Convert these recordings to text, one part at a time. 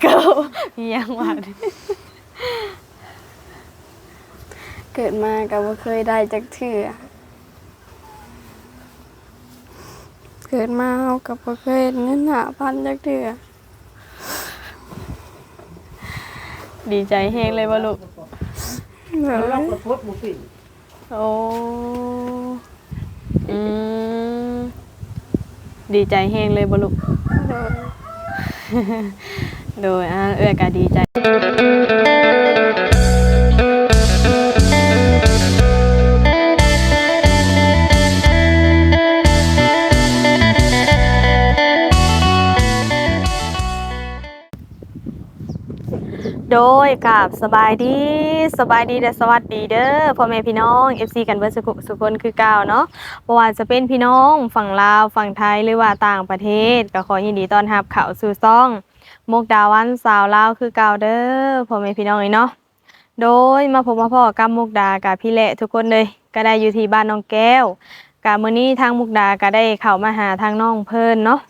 เกิลอีหยังว่าดิเกิดมาก็บ่เคยได้จักเทื่อเกิดมาเฮาก็บ่เคยเห็นเงินหาพันจักเทื่อดีใจแฮงเลยบ่ลูกโดเรายประพดบุปิโอ้อืมดีใจแฮงเลยบ่ลูก โดยอ่าเอื้อก็ดีใจ โดยกับสบายดีสบายดีและสวัสดีเด้อพ่อแม่พี่น้อง FC กันเบิดสุขสุขคนคือเก่าเนาะบ่ว่าจะเป็นพี่น้องฝั่งลาวฝั่งไทยหรือว่าต่างประเทศ ก็ขอยินดีต้อนรับเข้าสู่ซ่อง มุกดาวันสาวลาวคือเก่าเด้อพ่อแม่พี่น้องเอ้ยเนาะโดยมาพบมาพ่อกับมุกดากับพี่แหละทุกคนเลยก็ได้อยู่ที่บ้านน้องแก้วกับมื้อนี้ทางมุกดาก็ได้เข้ามาหาทางน้องเพิ่นเนาะ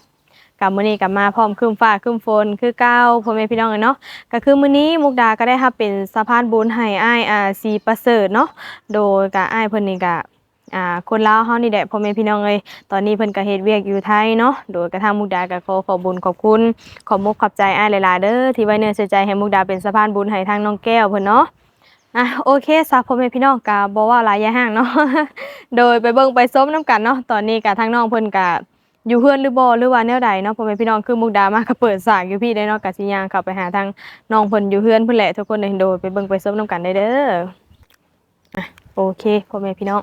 กับมื้อนี้ก็มาพร้อมคืมฟ้าคืมฝนคือเก่าพ่อแม่พี่น้องเอ้ยเนาะก็คือมื้อนี้มุกดาก็ได้รับเป็นสะพานบุญให้อ้ายอ่าสีประเสริฐเนาะโดยกับอ้ายเพิ่นนี่ก็ อ่าคนลาวเฮานี่แหละพ่อแม่พี่น้องเอ้ยตอนนี้เพิ่นก็เฮ็ดเวียกอยู่ไทยเนาะโดยกระทางมุกดาก็ขอขอบบุญขอบคุณขอบมุกขอบใจอ้ายหลายๆเด้อที่ไว้เนื้อเชื่อใจให้มุกดาเป็นสะพานบุญให้ทางน้องแก้วเพิ่นเนาะอะโอเคซะพ่อแม่พี่น้องก็บ่ว่าหลายอย่าห่างเนาะ โดยไปเบิ่งไปส้มน้ำกันเนาะตอนนี้ก็ทางน้องเพิ่นก็อยู่เฮือนหรือบ่หรือว่าแนวใดเนาะพ่อแม่พี่น้องคือมุกดามาก็เปิดสากอยู่พี่ได้เนาะก็สิย่างเข้าไปหาทางน้องเพิ่นอยู่เฮือนเพิ่นแหละทุกคนเลยโดยไปเบิ่งไปส้มน้ำกันได้เด้ออะโอเคพ่อแม่พี่น้อง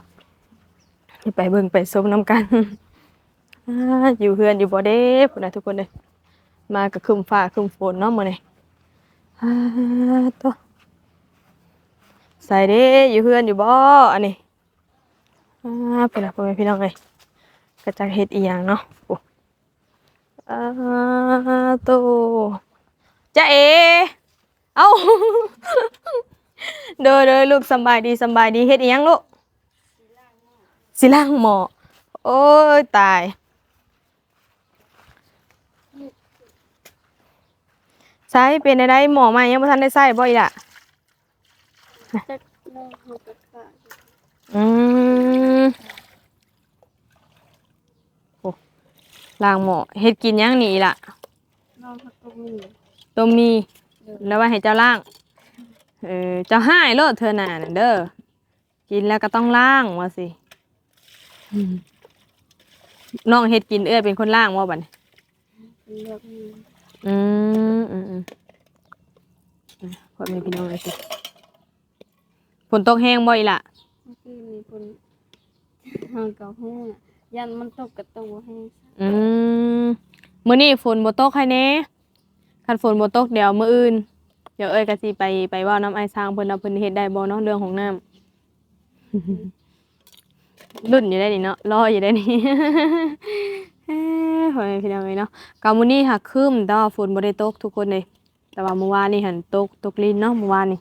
ไปเบิ่งไปส้มน้ำกันอยู่เฮือนอยู่บ่เด้พุ่นนะทุกคนเลยมาก็ครึ้มฟ้าครึ้มฝนเนาะมื้อนี้อ่าตัวใส่เด้อยู่เฮือนอยู่บ่อันนี้พุ่นน่ะพ่อแม่พี่น้องเอ้ยก็จักเฮ็ดอีหยังเนาะโอ้อ่าโตจ้าเอเอ้าเด้อเด้อลูกสบายดีสบายดีเฮ็ดอีหยังลูก สิล้างหม้อโอ้ยตาย ใช้เป็นได้หมอใหม่ยังบ่ทันได้ใช้บ่อีล่ะจักน้องเฮาก็ขาดอืมโอ้ล้างหม้อเฮ็ดกินหยังนี่อีล่ะน้องเขาก็มีต้มมี แล้วว่าให้เจ้าล้าง เออเจ้าให้โลดเธอน่ะน่ะเด้อ กินแล้วก็ต้องล้างว่าสิอืม น้องเฮ็ดกินเอื้อยเป็นคนล้างว่าบัดนี้เป็นเลือกมีอืมอืมอืมอะพ่อแม่พี่น้องเลยสิฝนตกแห้งบ่อีล่ะเมื่อกี้มีคนเฮาก็ฮู้น่ะยันมันตกกระตัวให้อืมมื้อนี้ฝนบ่ตกให้แหน่คันฝนบ่ตกเดี๋ยวมื้ออื่น เดี๋ยวเอ้ยก็สิไปไปเว้าน้ำไอ้ายสร้างเพิ่นว่าเพิ่นเฮ็ดได้บ่เนาะเรื่องของน้ำ รุ่นอยู่ได้นี่เนาะรออยู่ได้นี่เอ้ยโหยพี่น้องเอ้ยเนาะกามื้อนี้หักครึ้มแต่ว่าฝนบ่ได้ตกทุกคนเลย แต่ว่าเมื่อวานนี่หันตกตกลินเนาะเมื่อวานนี่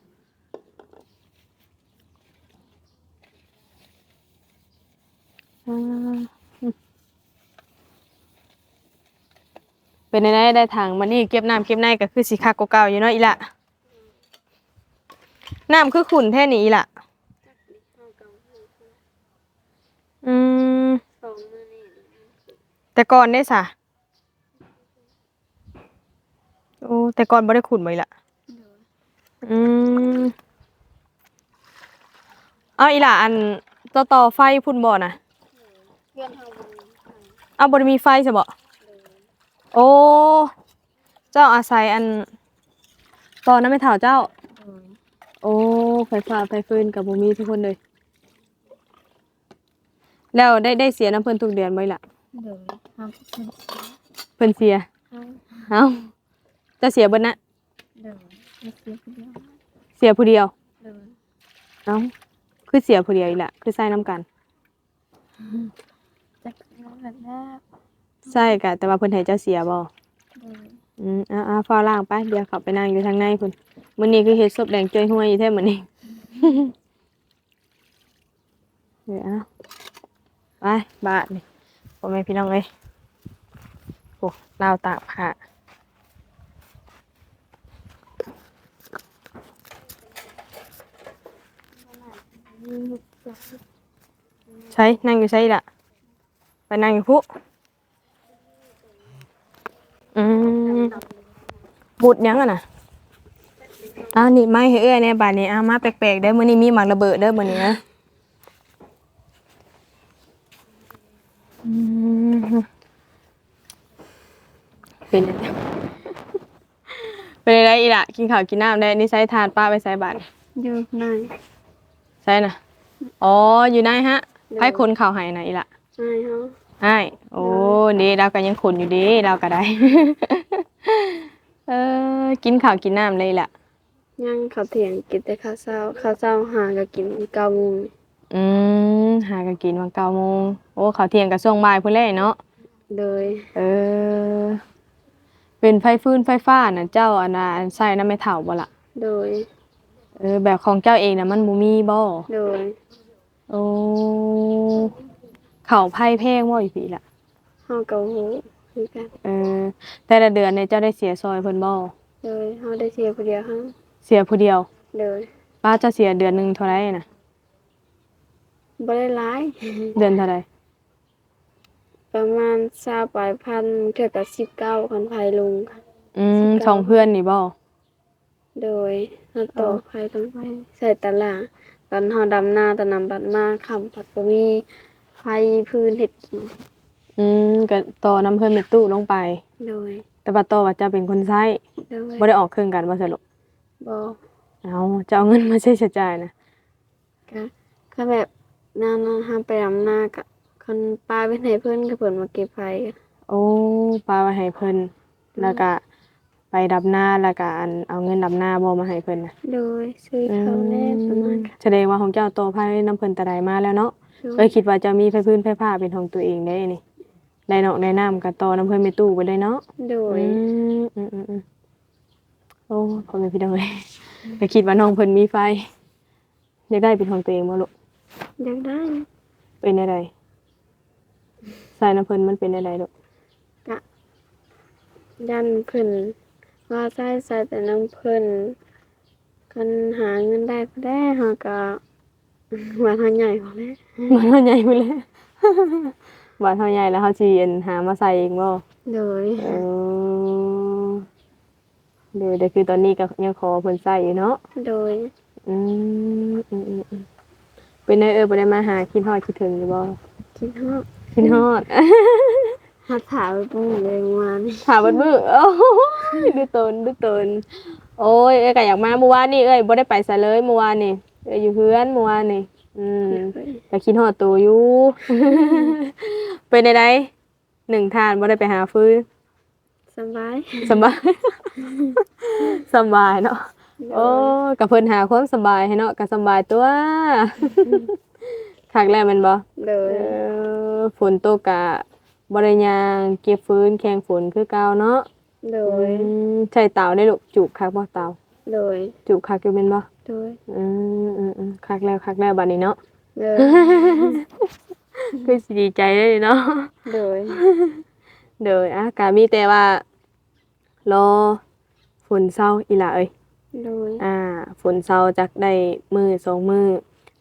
เป็นได้ได้ทางมันนี่เก็บน้ำเก็บในก็คือสิคักกาเก่าอยู่เนาะอีละน้ำคือขุ่นแท้นี่อีละ สองมื้อนี้แต่ก่อนได้สะโอ้แต่ก่อนบ่ได้ขุ่นไว้ละเด้ออืมเอาอีหล่ะอันต่อต่อไฟพุ่นบ่น่ะเพื่อนเฮาบ่มีทางเอาบ่ได้มีไฟใช่บ่เด้อโอ้ เจ้าอาศัยอัน ตอนนั้นไม่เฒ่าเจ้าเด้อโอ้ ไฟฟ้าไฟฟืนกับบ่มีทุกคนเลย แล้วได้ได้เสียน้ำเพิ่นทุกเดือนบ่อีหล่ะเด้อเฮาก็เพิ่นเพิ่นเสียเฮาเอ้าเจะเสียเบิดนะเด้อเฮ็ดเสียผู้เดียวเสียผู้เดียว เด้อเอ้าคือเสียผู้เดียวอีกละคือใส่น้ำกันจักนั่นแหละนะใช่กะแต่ว่าเพิ่นให้เจ้าเสียบ่เด้ออืมอ่าๆฟ้าวล่างไปเดี๋ยวเขับไปนั่งอยู่ทางในพุ่นมื้อนี้คือเฮ็ดศพแดงจ้อยห้วยอยู่แท้มื้อนี้ เดี๋ยวเอา มาบ้าทนี่พ่อแม่พี่น้องเลยโอ้ลาวตากผ้าใช่นั่งอยู่ใช่ละไปนั่งอยู่พุอืมบุดยังอะนะอ้าวนี่ไม่เฮ้ยเนี่ยบานนี้อ้ามาแปลกๆได้เมื่อนี้มีหมากระเบิดได้เมื่อนี้นะ เป็นยังไงเป็นอะไรอีล่ะกินข้าวกินน้ำได้นี่ใช้ทานป้าไปใส่บาตรอยู่ในใช่น่ะอ๋ออยู่ไหนฮะให้คนข้าวให้น่ะอีล่ะใช่เฮาใช่โอ้ดีเราก็ยังขนอยู่ดีเราก็ได้ เออกินข้าวกินน้ำเลยล่ะยังข้าวเที่ยงกินแต่ข้าวเช้าข้าวเช้าหาก็กิน9โมง อืม หากันกินวันเก้าโมงโอ้ข้าวเที่ยงกับช่วงบ่ายพุ่นแหละเนาะ โดยเออ เป็นไฟฟื้นไฟฟ้าน่ะเจ้าอันน่ะอันใส่น้ำไม่เถ่าบ่ล่ะ โดยเออ แบบของเจ้าเองน่ะมันบ่มีบ่โดยโอ้ข้าวไผ่แพงบ่อีพี่ล่ะ เฮาก็ฮู้คือกัน เออ แต่ละเดือนเนี่ยเจ้าได้เสียซอยเพิ่นบ่โดยเฮาได้เสียผู้เดียวเฮาเสียผู้เดียวโดยป้าเจะเสียเดือนหนึงเท่าไหร่น่ะ บ่ได้หลาย เดือนเท่าไหร่ประมาณ20ปลายพันเท่ากับ19คันภายลงค่ะ อืมสิบเก้าสองเพื่อนนี่บ่โดยเฮาต่อภายต้องไปใส่ตะหลาตอนเฮาดำหน้าตอนนำบัดมาคำผัดบ่มีไฟพื้นเฮ็ดกินอืมก็ต่อน้ำเพื่อนเม็ดตู้ลงไป โดยแต่ว่าต่อว่าจะเป็นคนใช้โดยบ่ได้ออกเครื่องกันบ่สรุปบ่เอาจะเอาเงินมาใช้จ่ายนะก็ก็แบบ นานๆห้ามไปดำหน้าก็คนป้าไปไหนเพิ่นก็เพิ่นมาเก็บไฟก็โอ้ปลาไว้ให้เพิ่นแล้วก็ไปดับหน้าแล้วก็อันเอาเงินดับหน้าบ่มาให้เพิ่นน่ะโดยซื้อข้าวแน่ประมาณค่ะแสดงว่าของเจ้าโตภายน้ำเพิ่นแตะไดมาแล้วเนาะโดเอ้ยยคิดว่าจะมีไฟพื้นไฟผ้าเป็นของตัวเองได้นี่ได้เนาะได้น้ำก็ต่อน้ำเพิ่นไปตู้ไปเลยเนาะโดยอืมอืมอืมอืมโอ้พ่อแม่พี่น้องเอ้ยก็คิดว่าน้องเพิ่นมีไฟอยากได้เป็นของตัวเองบ่ลูก อยากได้เป็นอะไรใส่น้ำเพิ่นมันเป็นอะไรลูกกะยันเพิ่นว่าใส่ใส่แต่น้ำเพิ่นคันหาเงินได้ก็ได้เฮาก็ว่าทางใหญ่พอแล้วบ้านเฮาใหญ่ไปเลยบ้านเฮาใหญ่แล้วเฮาสิอันหามาใส่เองบ่โดยเออเดี๋ยวเดี๋ยวคือตอนนี้ก็ยังขอเพิ่นใส่อยู่เนาะโดยอืมอืมอืมอืม เป็นไงเออบ่ได้มาหาคิดฮอดคิดถึงอยู่บ่คิดฮอดคิดฮอด หัดถามไปปุ้งเลยเมื่อวานนี้ถามเบิดมื้อโอ้ยดูตนดูตน โอ้ยเอ้ยก็อยากมาเมื่อวานนี่เอ้ยบ่ได้ไปซะเลยเมื่อวานนี่เอ้ยอยู่เฮือนเมื่อวานนี่ อืมแต่คิดฮอดตัวอยู่ เป็นไดหนึ่งทานบ่ได้ไปหาฟื้นสบาย สบาย สบายเนาะ โอ้กับเพิ่นหาความสบายให้เนาะก็สบายตัวคักแล้วแม่นบ่โดเอยอฝนตกกะบ่ได้ย่างเก็บฟื้นแข่งฝนคือเก่าเนาะโดยอืมใช่เตาได้ลูกจูบคักบ่เตาโดยจูบคักอยู่แม่นบ่โดยอืมอืมอืมคักแล้วคักแล้วบัดนี้เนาะ โดยคือสิดีใจได้เนาะ โดยเดยอะกามีแต่ว่า รอฝนเศร้าอีหล่ะเอ้ย โดยอ่าฝนเศร้าจักได้มือสองมือ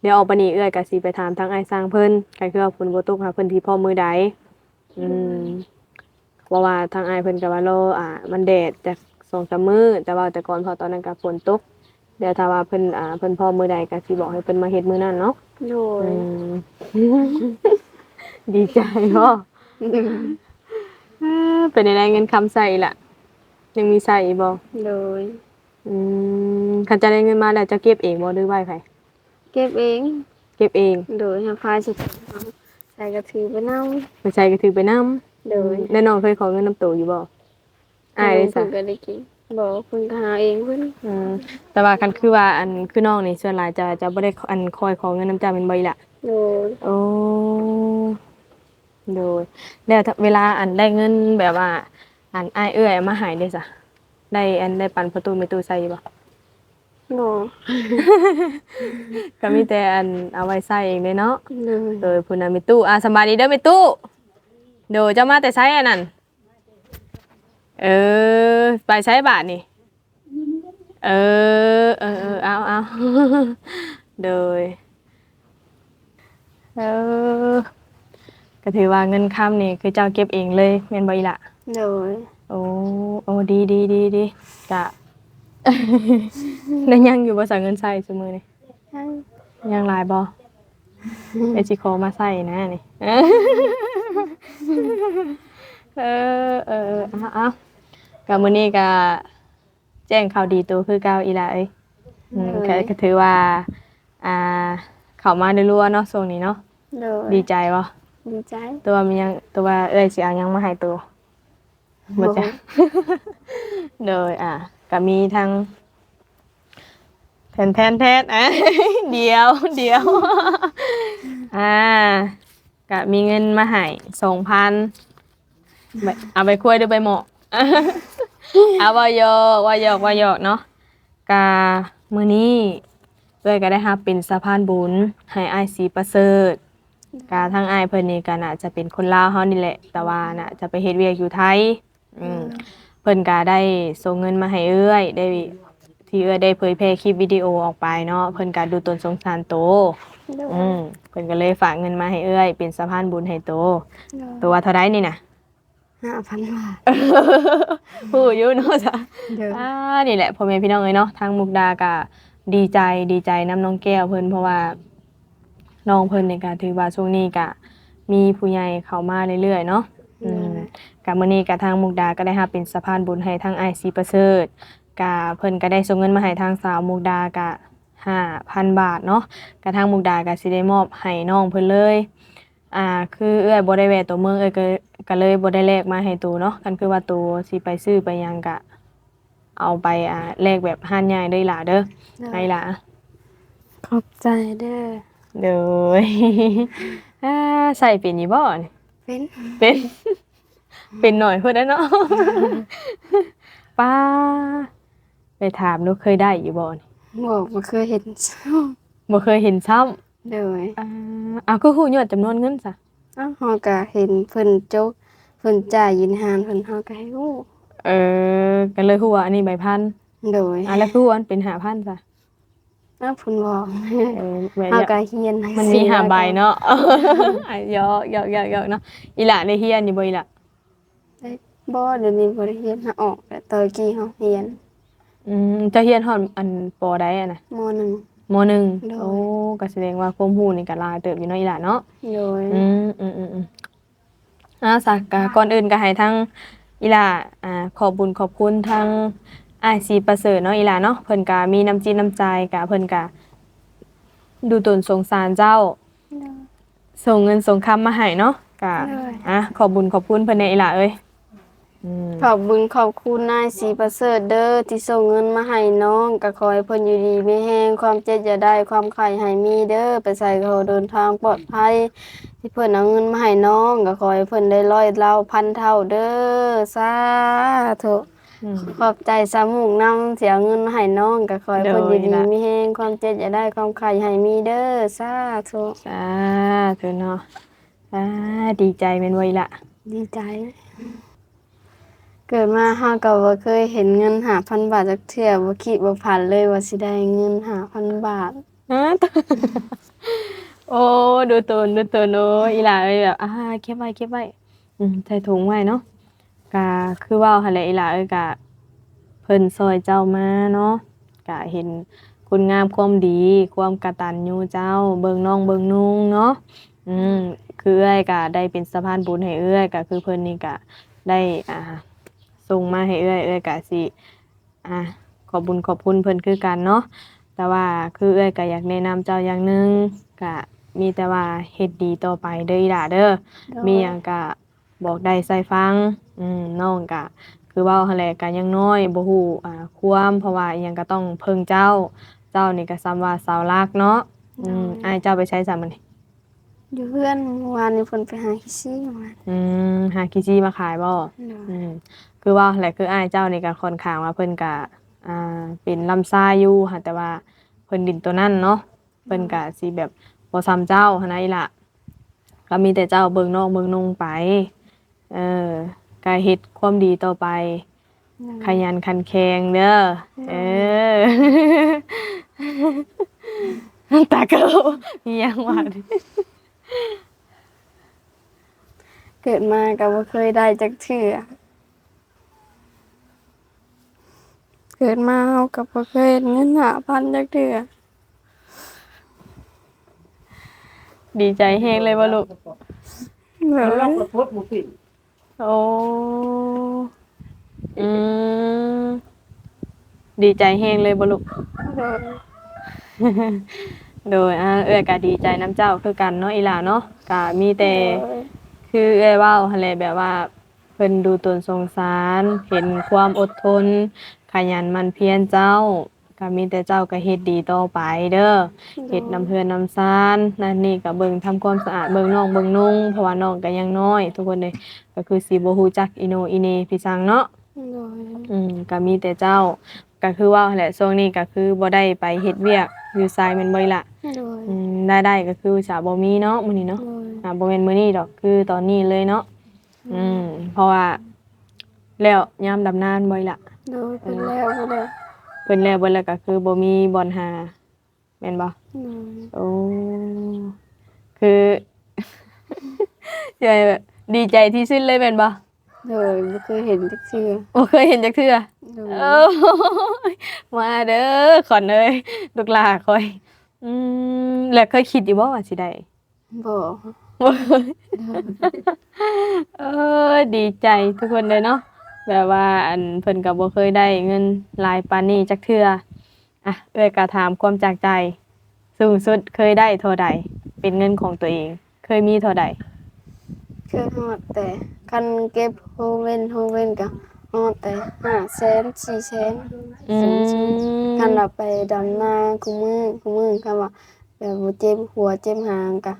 เดี๋ยวออกปานนี้เอื้อยก็สิไปถามทางไอ้ายสร้างเพิ่นก็คือว่าฝนบ่ตกหาเพิ่นที่พ่อมือใดอืมเพราะว่าทางไอ้ายเพิ่นก็ว่ารออ่า มันแดดจาก2-3มื้อแต่ว่าแต่ก่อนพอตอนนั้นก็ฝนตกเดี๋ยวถ้าว่าเพิ่นอ่าเพิ่นพ่อมือใดก็สิบอกให้เพิ่นมาเฮ็ดมื้อนั้นเนาะโดยอืม ดีใจเนาะเอ้อเป็นอะไรเงินคำใส่ล่ะยังมีใส่อีกบ่โดย อืมคันจะได้เงินมาแล้วจะเก็บเองบ่หรือไว้ไผเก็บเอง เก็บเองโดยหาไฟสุดใส่กระถือไปเน่าไปใส่ก็ถือไปนำโดยแน่นอนเคยขอเงินน้ำโตอยู่บ่อายได้ซะเพิ่นก็ได้กินบอกเพิ่นก็หาเองเพิ่นอืมแต่ว่าคันคือว่าอันคือน้องนี่ส่วนหลายจะจะบ่ได้อันคอยขอเงินน้ำจ้าเป็นบ่อีหล่ะโดยโอ้โดยแล้วถ้าเวลาอันได้เงินแบบว่า อันอ้ายเอื้อยเอามาใหายได้ซะ ได้อันได้ปันประตูไม่ตู้ใส่บ่บ่ก็มีแต่อันเอาไว้ใส่เองเลยเนาะโดยโดยพุ่นน่ะมีตู้อะสำบายดีเด้อมีตู้โดยเจ้ามาแต่ใช้อันนั้นเออ ไปใช้บาทนี่ เออ เออ เออเอาเอาโดย เออ ก็ถือว่าเงินค้ำนี่คือเจ้าเก็บเองเลยแม่นบ่อีหละโดย โอ้โอ้ดีดีดีดีกะ แล้วยังอยู่บ่สั่งเงินใส่ซุมื้อนี่ยังยังหลายบ่ไอสิขอมาใส่นะนี่ เออเออเออเอาเอาก็มื้อนี้ก็แจ้งข่าวดีตัวคือเก่าอีหละเอ้ยอืมก็ก็ถือว่า อ่า เข้ามาได้รัวๆเนาะช่วงนี้เนาะ โดยดีใจบ่ดีใจ ตัวมียังตัวว่าเอ้ยสิเอายังมาให้ตัว บ่จ้ะโดยอะก็มีทั้งแทนแทนแทนอะเดียวเดียว อ่าก็มีเงินมาให้สองพันเอาไปคุยด้วยใบหมอกเอาวายอกวายอกวายอกเนาะกามือนี้ด้วยก็ได้รับเป็นสะพานบุญให้อายสีประเสริฐกาทั้งอายเพิ่นนี่ก็น่าจะเป็นคนลาวเฮานี่แหละ แต่ว่าน่ะจะไปเฮ็ดเวียกอยู่ไทย อืมเพิ่นก็ได้ส่งเงินมาให้เอื้อยได้ที่เอื้อยได้เผยแพร่คลิปวิดีโอออกไปเนาะเพิ่นก็ดูตนสงสารโตโดยอืมเพิ่นก็เลยฝากเงินมาให้เอื้อย เป็นสะพานบุญให้โต โดยตัวเท่าไดนี่น่ะ ห้าพันบาทผู้อยู่เนาะจ้ะ โดย อ่านี่แหละพ่อแม่พี่น้องเอ้ยเนาะทางมุกดาก็ดีใจดีใจน้ำน้องแก้วเพิ่นเพราะว่าน้องเพิ่นนี่ก็ถือว่าช่วงนี้ก็มีผู้ใหญ่เข้ามาเรื่อยๆเนาะอืม กับมื้อนี้กับทางมุกดาก็ได้รับเป็นสะพานบุญให้ทางไอซีประเสริฐกะเพิ่นก็ได้ส่งเงินมาให้ทางสาวมุกดากะ5,000บาทเนาะกะทางมุกดาก็สิได้มอบให้น้องเพิ่นเลยอ่าคือเอื้อยบ่ได้แวะตัวเมืองเอ้อยก็ก็เลยบ่ได้แลกมาให้ตูเนาะกันคือว่าตูสิไปซื้อไปหยังกะ เอาไปอ่าแลกแบบห้านใหญ่เด้อล่ะเด้อให้ล่ะขอบใจเด้อเด้ออ่าใส่เป็นอยู่บ่นี่เป็นเป็น เป็นหน่อยเพื่อนนะเนาะป้า ไปถามดูเคยได้อยู่บ่นี่บอกว่าเคยเห็นช่องบ่เคยเห็นซ้โดยำอ่าอ้าวก็ฮู้ยอดจำนวนเงินซะอ้าวเฮาก็เห็นเพิ่นจกเพิ่นจ่ายยินหานเพิ่นเฮาก็ให้ฮู้เออก็เลยฮู้ว่าอันนี้ใบพันโดยอะแล้วคือว่าอันเป็น5,000ซะอ้าวเพิ่นบอกเออแหวนเฮาเนี่ยก็เฮียนหงมันสืมีอห้าใบแล้วก็เนาะอะยอกยอกยอกยอกเนาะอีหล่ะได้เฮียนอยู่บ่อีหล่ะได้ บ่เดี๋ยวนี้บ่ได้เฮียนหาออกแต่ตอนกี้เฮาเฮียนอืมเจะเฮียนฮอดอันปอใดอะนะมหนึ่งมหนึ่งโดย โอ้ก็แสดงว่าความรู้นี่ก็หลายเติบอยู่เนาะอีหล่ะเนาะ โดย อืมอืมอืมอืมอ่าสักกะก่อนอื่นก็ให้ทั้งอีหลาอ่าขอบบุญขอบคุณทั้งอ้ายสีประเสริฐเนาะอีหลาเนาะเพิ่นก็มีน้ำจิตน้ำใจกะเพิ่นก็ดูตนสงสารเจ้า ส่งเงินส่งคำมาให้เนาะกะได้ อะขอบบุญขอบคุณเพิ่นในอีหลาเอ้ยอืม ขอบบุญขอบคุณนายสีประเสริฐเด้อที่ส่งเงินมาให้น้องก็ขอให้เพิ่นอยู่ดีมีแฮงความเจ็บอย่าได้ความไข่ให้มีเด้อไปใส่เขาเดินทางปลอดภัย ที่เพิ่นเอาเงินมาให้น้องก็ขอให้เพิ่นได้ร้อยเล่าพันเท่าเด้อสาธุอืมขอบใจสามุกนำเสียเงินมาให้น้องก็ขอให้เพิ่นอยู่ดีโดยล่ะมีแฮงความเจ็บอย่าได้ความไข่ให้มีเด้อสาธุสาธุเนาะอ่าดีใจแม่นบ่อีหล่ะดีใจ เกิดมาเฮาก็บ่เคยเห็นเงิน5,000บาทจักเทื่อบ่คิดบ่ฝันเลยว่าสิได้เงิน5,000บาทอ่าโอ้ดูตนดูตนโอ้ยอีหลาเอ้ยแบบอ่าเก็บไว้เก็บไว้อืมใส่ถุงไว้เนาะกะคือว่าหั่นแหละอีหลาเอ้ยกะเพิ่นซอยเจ้ามาเนาะกะเห็นคุณงามความดี ความกตัญญูเจ้า เบิ่งน้องเบิ่งนุ่งเนาะอืมคือเอ้ยกะได้เป็นสะพานบุญให้เอ้ยกะคือเพิ่นนี่กะได้อ่า ส่งมาให้เอ้อยเอ้อยกะสิอ่าขอบบุญขอบคุณเพิ่นคือกันเนาะแต่ว่าคือเอ้อยก็อยากแนะนำเจ้าอย่างหนึงก็มีแต่ว่าเฮ็ดดีต่อไปเด้ออีหล่าเด้อมีหยังก็บอกได้ใส่ฟังอืมน้องก็คือเว้าหั่นแหละก็ยังน้อยบ่ฮู้อ่าความเพราะว่าอิหยังก็ต้องเพิ่งเจ้า เจ้านี่ก็ซ้ำว่าเสาหลักเนาะอืมอ้ายเจ้าไปใช้ซำมื้อนี้อยู่เพื่อนเมื่อวานนี้เพิ่นไปหาคิซี่มาอืมหากิจีมาขายบ่อืม คือว่าแหละคืออ้ายเจ้านี่ก็ค่อนข้างว่าเพิ่นก็อ่าเป็นลำซ่าอยู่ค่ะแต่ว่าเพิ่นดินตัวนั้นเนาะเพิ่นก็สิแบบบ่ซ้ำเจ้าหันนะอีหล่ะก็มีแต่เจ้าเบิ่งนอกเบิ่งนุ่งไป เออก็เฮ็ดความดีต่อไป ขยันขันแข็งเด้อเออตาเกิลมีหยังว่าดิเกิดมาก็บ่เคยได้จักเทื่อ เกิดมาเฮาก็บ่เคยเห็นเงิน5,000จักเทื่อดีใจแฮงเลยบ่ลูกแบแล้บวเราว่าก็โพสต์บ่ขึ้นโอ้อืมดีใจแฮงเลยบ่ลูกโดยโดยอ่าเอ้อยก็ดีใจน้ำเจ้าคือกันเนาะอีหล่าเนาะก็มีแต่โดยคือเอ้อยเว้าหั่นแหละแบบว่าเพิ่นดูตนสงสาร เห็นความอดทน ขยันหมันเพียรเจ้าก็มีแต่เจ้าก็เฮ็ดดีต่อไปเด้อเฮ็ดน้ำเพื่อนน้ำซานนั่นนี่ก็เบิ่งทำความสะอาดเบิ่งน้องเบิ่งนุ่งเพราะว่าน้องก็ยังน้อย ทุกคนเลยก็คือสิบ่ฮู้จักอีโนอีเหนพี่สังเนาะโดยอืมก็มีแต่เจ้าก็คือว่าแหละช่วงนี้ก็คือบ่ได้ไปเฮ็ดเวียกอยู่ไสแม่นบ่อีหล่ะโดยอืมได้ได้ก็คือสาบ่มีเนาะมื้อนี้เนาะโดยอ่าบ่แม่นมื้อนี้ดอกคือตอนนี้เลยเนาะอืมเพราะว่าแล้วยามดำนานบ่อีหล่ะ โดยเป็นแล้วบ่ได้เพิ่นแล้วเบิ่แล้วก็คือบ่มีบ่อนหาแม่นบ่โดยโอ้คือ ใช่แบบดีใจที่สุดเลยแม่นบ่โดยบ่เคยเห็นจักเทื่อบ่เคยเห็นจักเทื่อโดยโอ้ยมาเด้อขอนเอ้ยลูกหลาคอย อืมแล้วเคยคิดอยู่บ่ว่าสิได้บ่บ่เคย เออดีใจทุกคนเลยเนาะ แบบว่าอันเพิ่นก็บ่เคยได้เงินหลายปานนี้จักเทื่ออะเอ้ยก็ถามความจากใจ สูงสุดเคยได้เท่าใด เป็นเงินของตัวเอง เคยมีเท่าใดเคยฮอดแต่คันเก็บโฮเว่นโฮเว่นก็ฮอดแต่500,000 400,000อืสูงสุดมคันเราไปดำนาคุมือคุมือคันว่าแบบบ่เจ็บหัวเจ็บหางก็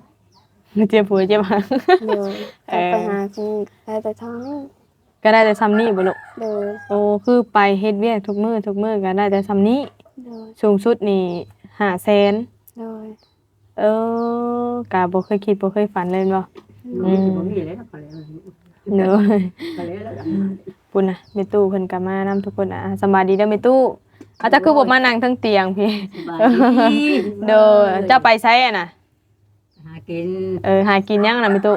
เจ็บหัวเจ็บหางโดยเอก็อไปหาคุมือก็ได้แต่ท้อง ก็ได้แต่ซ้ำนี้บ่ลูกโดยโอ้คือไปเฮ็ดเวียกทุกมื้อทุกมื้อก็ได้แต่ซ้ำนี้โดยสูงสุดนี่500,000โดยเออกะบ่เคยคิดบ่เคยฝันเลยบ่อืมบ่มีเลยนะก็แล้วเนอะก็แล้วแล้วปุ่นน่ะแม่ตู้เพิ่นก็มานำทุกคนอะสำบายดีเด้อแม่ตู้อาจจะคือบ่มานั่งเทั้งเตียงพี่สบายดีเด้อเจ้าไปไสอะน่ะหากินเออหากินยังน่ะแม่ตู้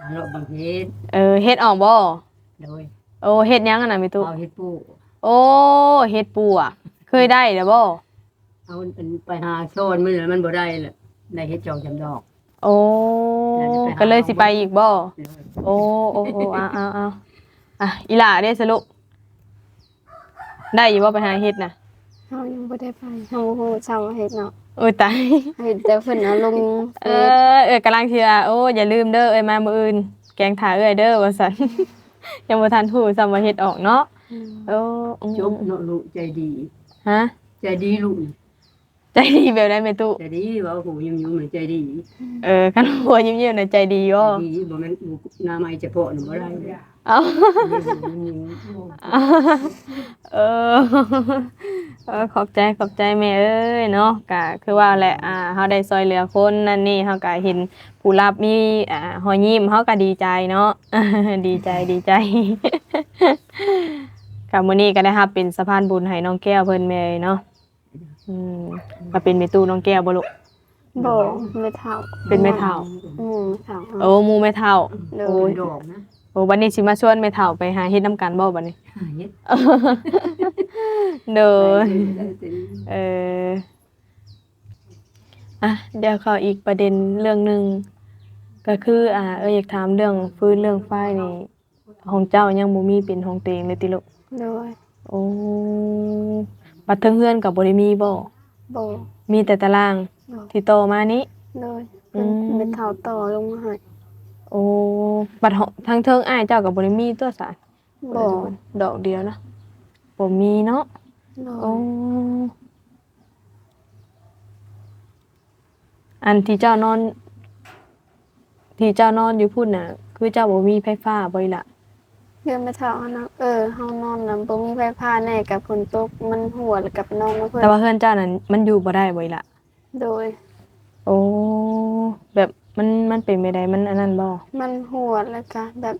หาเลาะบางเฮ็ดเออเฮ็ดออกบ่ โดยโอ้เฮ็ดยังอะน่ะแม่ตู้เอาเฮ็ดปูโอ้เฮ็ดปูอะ เคยได้เด้อบ่เอาอันไปหาโซนมันแล้วมันบ่ได้ละได้เฮ็ดจองจำดอก โอ้แล้วจะไปหาก็เลยสิไปอีกบ่โดยโอ้โอ้โอ้เอาเอาเอาอะอีหล่าเด้สรุปได้อยู่บ่ไปหาเฮ็ดน่ะเฮายังบ่ได้ไปเฮาบ่ฮู้ช่างว่าเฮ็ดเนาะโอ้ยตายเฮ็ดแต่เพิ่นเอาลงเฟเอซอเอ้ยกำลังเชียร์โอ้อย่าลืมเด้อเอ้ยมามื้ออื่นแกงถ่าเอ้ยเด้อว่าซั่น ยังบ่ทันฮู้ซ้ำว่าเฮ็ดออกเนาะโอ้อืมจบเนาะลูกใจดีฮะใจดีลูกใจดีแบบใดแม่ตุใจดีเว่าหูยิ้มๆมันใจดี เออคันหัวยิ้มๆน่ะใจดีบ่ใจดีบ่แม่นหน้าไม้เฉพาะน่ะบ่ได้เลยเอ้ายิ้มเออ เออขอบใจขอบใจแม่เอ้ยเนาะก็คือว่าแหละอ่าเฮาได้ซอยเหลือคนนั่นนี่เฮาก็เห็นผู้รับมีอ่ารอยยิ้มเฮาก็ดีใจเนาะ ดีใจดีใจกับมื้อนี้ก็ได้รับเป็นสะพานบุญให้น้องแก้วเพิ่นแม่เนาะอืมก็เป็นแม่ตู้น้องแก้วบ่ลูกบ่ไม่เท่าเป็นแม่เฒ่าอืมเท่าโอ้หมู่แม่เฒ่า โดโอ้ย ยดอกนะ โอ้วันนี้สิมาชวนแม่เฒ่าไปหาเฮ็ดน้ำกันบ่บัดนี้ หาเฮ็ดเด้อได้เป็นเอออะเดี๋ยวเขาอีกประเด็นเรื่องหนึ่งก็คือ อ่า เอออยากถามเรื่องฟืนเรื่องไฟนี่ของเจ้ายังบ่มีเป็นของตัวเองเลยติลูกโดยโอ้บัดเทิงเฮือนกับบ่ได้มีบ่บ่มีแต่ตารางโดยที่โตอมานี้โดยอืมไม่เท่าต่อลงมาให้ โอ้บัดเหาะทางเทิงอ้ายเจ้ากับบ่ได้มีตัวสารบ่ดอกเดียวนะบ่มีเนาะโดโอ้ยอันที่เจ้านอน ที่เจ้านอนอยู่พุ่นน่ะ คือเจ้าบ่มีไฟฟ้าบ่อีหละเพื่อนไม่เท่าอันนะเออเฮานอนน่ะบ่มีไฟฟ้าแน่กับฝนตกมันหัวแล้วกับน้องมาเพิ่นแต่ว่าเพื่อนเจ้านั้นมันอยู่บ่ได้บ่อีหละโดย โอ้แบบ มันมันเป็นไปได้มันอันนั้นบ่มันหัวแล้วก็แบบ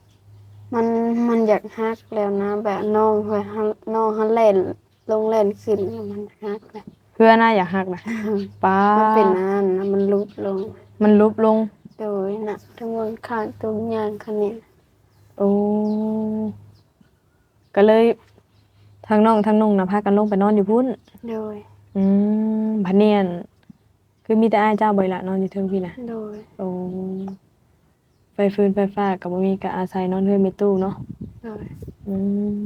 มันมันอยากฮักแล้วนะ แบบน้องเพิ่นฮันน้องฮันเล่นลงเล่นขึ้นแล้วมันฮักแล้วเพื่อนน่าอยากฮักนะป้ามันเป็นอันนั้นนะมันลุกลง มันลุบลง โดโดยน่ะทั้งหมดขาดตรงยางคันนี้โอ้ก็เลยทางน้องทางนุ่งนะพากันลงไปนอนอยู่พุ่นโดย อืมพันเนียน คือมีแต่อ้ายเจ้าบ่อยละนอนอยู่เทิงพี่นะโดย โอ้ไฟฟืนไฟฟ้ากับบ่มีก็อาศัยนอนเฮือนมีตู้เนาะ โดย อืม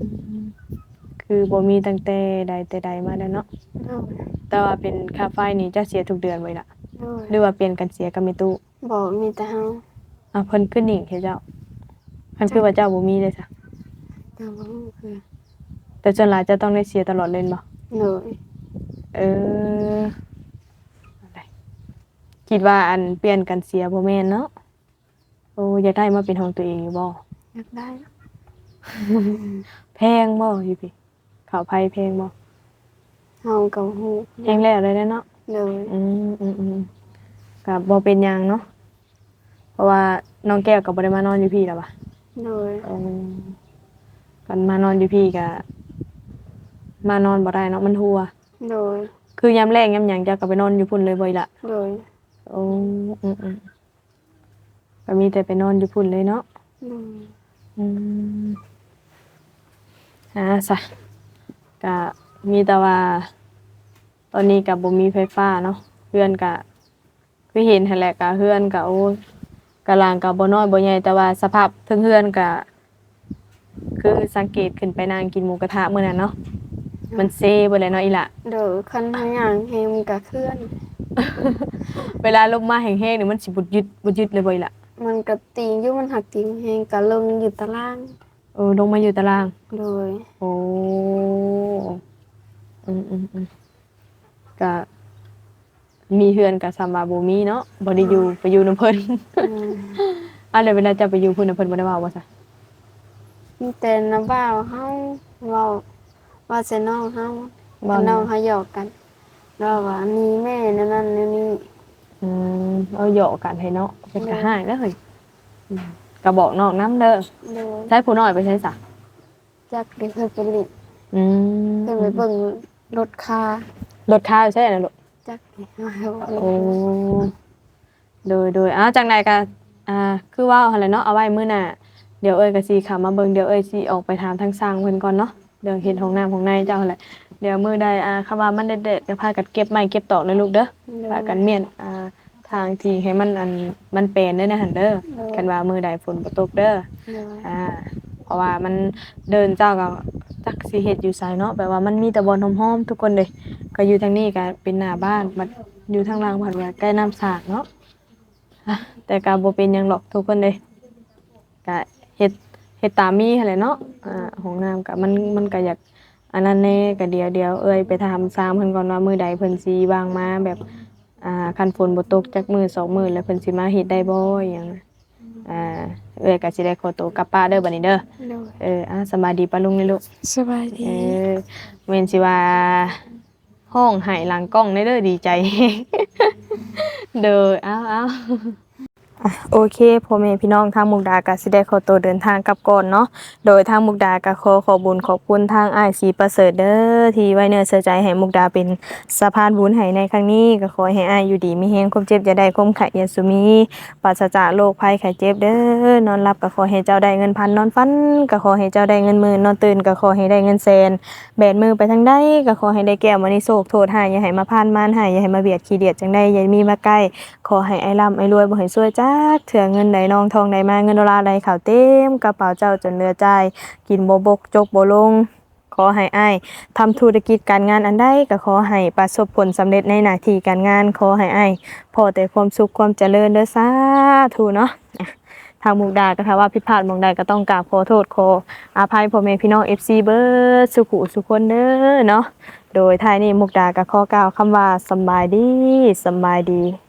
คือบ่มีตั้งแต่ใดแต่ใดมาแล้วเนาะ โดย แต่ว่าเป็นค่าไฟนี่จะเสียทุกเดือนไว้ละโดยหรือว่าเปลี่ยนกันเสียกับมีตู้บอกมีแต่เฮาอะเพิ่นขึ้นหนิงเฮ็ดเจ้าเพิ่นคือว่าเจ้าบ่มีเลยจ้ะแต่บ่รู้คือ แต่ส่วนหลายจะต้องได้เสียตลอดเลยบ่ โดย เอออะไร คิดว่าอันเปลี่ยนกันเสียบ่แม่นเนาะโอ้อยากได้มาเป็นของตัวเองอยู่บ่อยากได้แพงบ่อยู่พี่ข้าวไผแพงบ่เฮากับฮู้แพงแล้วเลยเนาะโดยอืมอืมอืมก็บ่เป็นหยังเนาะเพราะว่าน้องแก้วก็บ่ได้มานอนอยู่พี่แล้วว่ะโดยเออกันมานอนอยู่พี่ก็มานอนบ่ได้เนาะมันหัวโดยคือยามแรงยามหยังจะก็ไปนอนอยู่พุ่นเลยบ่อยละโดย โอ้อืมอืมก็มีแต่ไปนอนอยู่พุ่นเลยเนาะโดยอืมอ่าซะก็มีแต่ว่า ตอนนี้ก็บ่มีไฟฟ้าเนาะเพื่อนก็คือเห็นหั่นแหละก็เพื่อนก็โอ้กำลังก็บ่น้อยบ่ใหญ่แต่ว่าสภาพเทิงเฮือนก็คือสังเกตขึ้นไปนางกินหมูกระทะมื้อนั้นเนาะ มันเซเบ่เลยเนาะอีหละโดยคันทางอย่างแฮมกับเคลื่อน เวลาลมมาแห้งๆนี่มันสิบุดยึดบุดยึดเลยบ่อีหละมันก็ตีอยู่มันหักตีแฮงก็ลงอยู่ตารางเออลงมาอยู่ตาราง โดยโอ้อืมอืมอืมก็มีเฮือนกับสามบาบ่มีเนาะบ่ได้อยู่ไปอยู่นํเพิ่น อืมอะแล้วเวลาจะไปอยู่เพิ่นน่ะเพิ่นบ่ได้เว้าว่าซะมีแต่น้ำบ่าวเฮาเว้า ว่าใส่น้องเฮาเว้ากับน้องเฮาหยอกกันแล้วว่ามีแม่นั่นนั่นนี่นี่อืมเอาเหยาะกันให้เนาะเพิ่นก็ให้แล้วเฮ้ยอืมก็บอกน้องนํเด้อโดยใช้ผู้น้อยไปใช้ซะจักได้เคยไปลิดอืมเคยไปเบิ่งรถคารถค่าใช่น่ะลูกจักได้เฮาโอ้โดยโดยอ้าวจังใดก็อ่า คือว่าหั่นแหละเนาะเอาไว้มื้อหน้าเดี๋ยวเอ้ยก็สิเข้ามาเบิ่งเดี๋ยวเอ้ยสิออกไปถามทางสร้างเพิ่นก่อนเนาะ เดี๋ยวเฮ็ดห้องน้ำของในเจ้าหั่นแหละ เดี๋ยวมื้อใดอ่าคำว่ามันเด็ดๆก็พากันเก็บไม้เก็บตอกเลยลูกเด้อพากันเมียนอ่าทางที่ให้มันอันมันเป็นเด้อนะหั่นเด้อกันว่ามื้อใดฝนบ่ตกเด้อโดยอ่า เพราะว่ามันเดินเจ้าก็จักสิเฮ็ดอยู่ไสเนาะแบบว่ามันมีแต่บ่อนหอมๆทุกคนเลยก็อยู่ทางนี้ก็เป็นหน้าบ้านบัดอยู่ทางล่างบัดว่าใกล้น้ำสาดเนาะอะแต่ก็บ่เป็นหยังหรอกทุกคนเลยก็เฮ็ด เฮ็ดตามมีหั่นแหละเนาะอ่าห้องน้ำก็มันมันก็อยากอันนั้นแน่ก็เดี๋ยวเดี๋ยวเอ้ยไปถามซามเพิ่นก่อนว่ามื้อใดเพิ่นสิวางมาแบบอ่าคันฝนบ่ตกจักมื้อสองมื้อแล้วเพิ่นสิมาเฮ็ดได้บ่อหยังอ่าเอ้ยก็สิได้ขอตัวกลับป้านเด้อบัดนี้เด้อโดยเอออะสบายดีปะลุงนี่ลูก สบายเอดีอเวนสิว่าห้องไห้หลังกล้องได้เด้อดีใจ เด้อเอาเอา โอเคพ่อแม่พี่น้องทางมุกดาก็สิได้ขอตัวเดินทางกลับก่อนเนาะโดยทางมุกดาก็ขอขอบุญขอบคุณทางอ้ายสีประเสริฐเด้อที่ไว้เนื้อเชื่อใจให้มุกดาเป็นสะพานบุญให้ในครั้งนี้ก็ขอให้อ้ายอยู่ดีมีแฮงความเจ็บอย่าได้ความไข้อย่าสุมีปราศจากโรคภัยไข้เจ็บเด้อนอนหลับก็ขอให้เจ้าได้เงินพันนอนฟันก็ขอให้เจ้าได้เงินหมื่นนอนตื่นก็ขอให้ได้เงินแสนแบนมือไปทางใดก็ขอให้ได้แก้วมาในโศกโทษหายอย่าให้มาพานมานหายอย่าให้มาเบียดขี้เดียดจังใดอย่ามีมาใกล้ขอให้ไอ้ร่ำไอ้รวยบ่ให้ซวยจักเถื่อเงินใดนองทองใดมาเงินดอลลาร์ใดข่าวเต็มกระเป๋าเจ้าจนเหลือใจ กินโบบกจกบ่ลง ขอให้อ้ายทำธุรกิจการงานอันใดก็ขอให้ประสบผลสำเร็จในหน้าที่การงานขอให้อ้ายพอแต่ความสุขความเจริญเด้อสาธุเนาะทางมุกดาก็ถ้าว่าผิดพลาดมองใดก็ต้องกราบขอโทษขออภัยพ่อแม่พี่น้อง FC เบิร์ดสุขุสุขคนเด้อเนาะโดยท้ายนี้มุกดาก็ขอกล่าวคำว่าสบายดีสบายดี